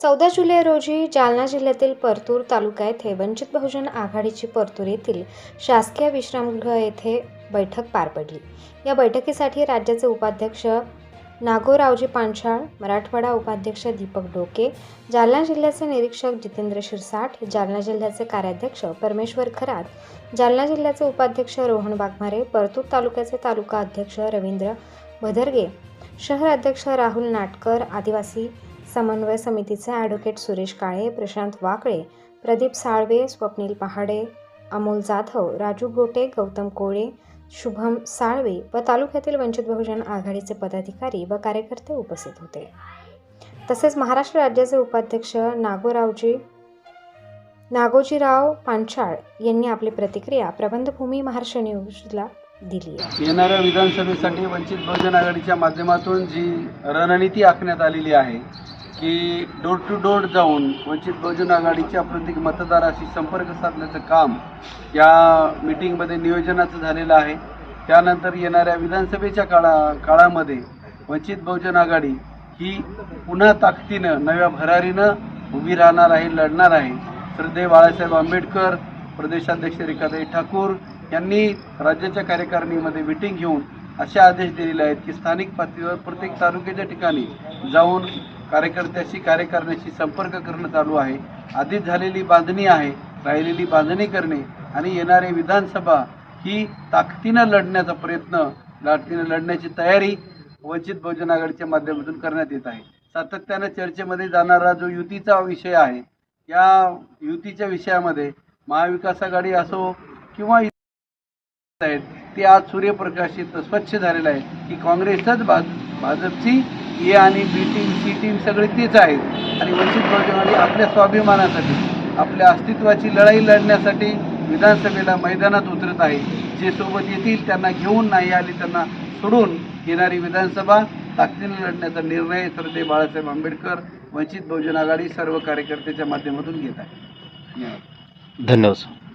चौदा जुलै रोजी जालना जिल्ह्यातील परतूर तालुका येथे वंचित बहुजन आघाडीची परतूर येथील शासकीय विश्रामगृह येथे बैठक पार पडली. या बैठकीसाठी राज्याचे उपाध्यक्ष नागोरावजी पांचाळ मराठवाडा उपाध्यक्ष दीपक डोके जालना जिल्ह्याचे निरीक्षक जितेंद्र शिरसाठ जालना जिल्ह्याचे कार्याध्यक्ष परमेश्वर खरात जालना जिल्ह्याचे उपाध्यक्ष रोहन वाघमारे परतूर तालुक्याचे तालुका अध्यक्ष रवींद्र भदरगे शहर अध्यक्ष राहुल नाटकर आदिवासी समन्वय समितीचे ॲडव्होकेट सुरेश काळे प्रशांत वाकळे प्रदीप साळवे स्वप्नील पहाडे अमोल जाधव राजू गोटे गौतम कोळे शुभम साळवे व तालुक्यातील वंचित बहुजन आघाडीचे पदाधिकारी व कार्यकर्ते उपस्थित होते. तसेच महाराष्ट्र राज्याचे उपाध्यक्ष नागोरावजी नागोजीराव पांचाळ यांनी आपली प्रतिक्रिया प्रबंधभूमी महाराष्ट्र न्यूजला दिली आहे. येणाऱ्या विधानसभेसाठी वंचित बहुजन आघाडीच्या माध्यमातून जी रणनीती आखण्यात आलेली आहे की डोर टू डोर जाऊन वंचित बहुजन आघाडीच्या प्रत्येक मतदाराशी संपर्क साधण्याचं काम या मिटिंगमध्ये नियोजनाचं झालेलं आहे. त्यानंतर येणाऱ्या विधानसभेच्या काळा काळामध्ये वंचित बहुजन आघाडी ही पुन्हा ताकदीनं नव्या भरारीनं उभी राहणार आहे लढणार आहे. श्रद्धे बाळासाहेब आंबेडकर प्रदेशाध्यक्ष रेखाताई ठाकूर यांनी राज्याच्या कार्यकारिणीमध्ये मिटिंग घेऊन असे आदेश दिलेले आहेत की स्थानिक पातळीवर प्रत्येक तालुक्याच्या ठिकाणी जाऊन कार्यकर्त्याशी कार्यकारिणीशी संपर्क करणं चालू आहे. आधीच झालेली बांधणी आहे राहिलेली बांधणी करणे आणि येणारी विधानसभा ही ताकदीनं लढण्याचा प्रयत्न ताकदीनं लढण्याची तयारी वंचित बहुजन आघाडीच्या माध्यमातून करण्यात येत आहे. सातत्यानं चर्चेमध्ये जाणारा जो युतीचा विषय आहे या युतीच्या विषयामध्ये महाविकास आघाडी असो किंवा आहेत ते आज सूर्यप्रकाशित स्वच्छ झालेलं आहे की काँग्रेसच भाज भाजपची ए आणि बी टीम सी टीम सगळे तेच आहेत. आणि वंचित बहुजन आपल्या स्वाभिमानासाठी आपल्या अस्तित्वाची लढाई लढण्यासाठी विधानसभेला मैदानात उतरत आहे. जे सोबत येतील त्यांना घेऊन नाही आले त्यांना सोडून येणारी विधानसभा ताकदीने लढण्याचा निर्णय श्रद्धे बाळासाहेब आंबेडकर वंचित बहुजन आघाडी सर्व कार्यकर्त्याच्या माध्यमातून घेत आहे धन्यवाद. धन्यवाद सर.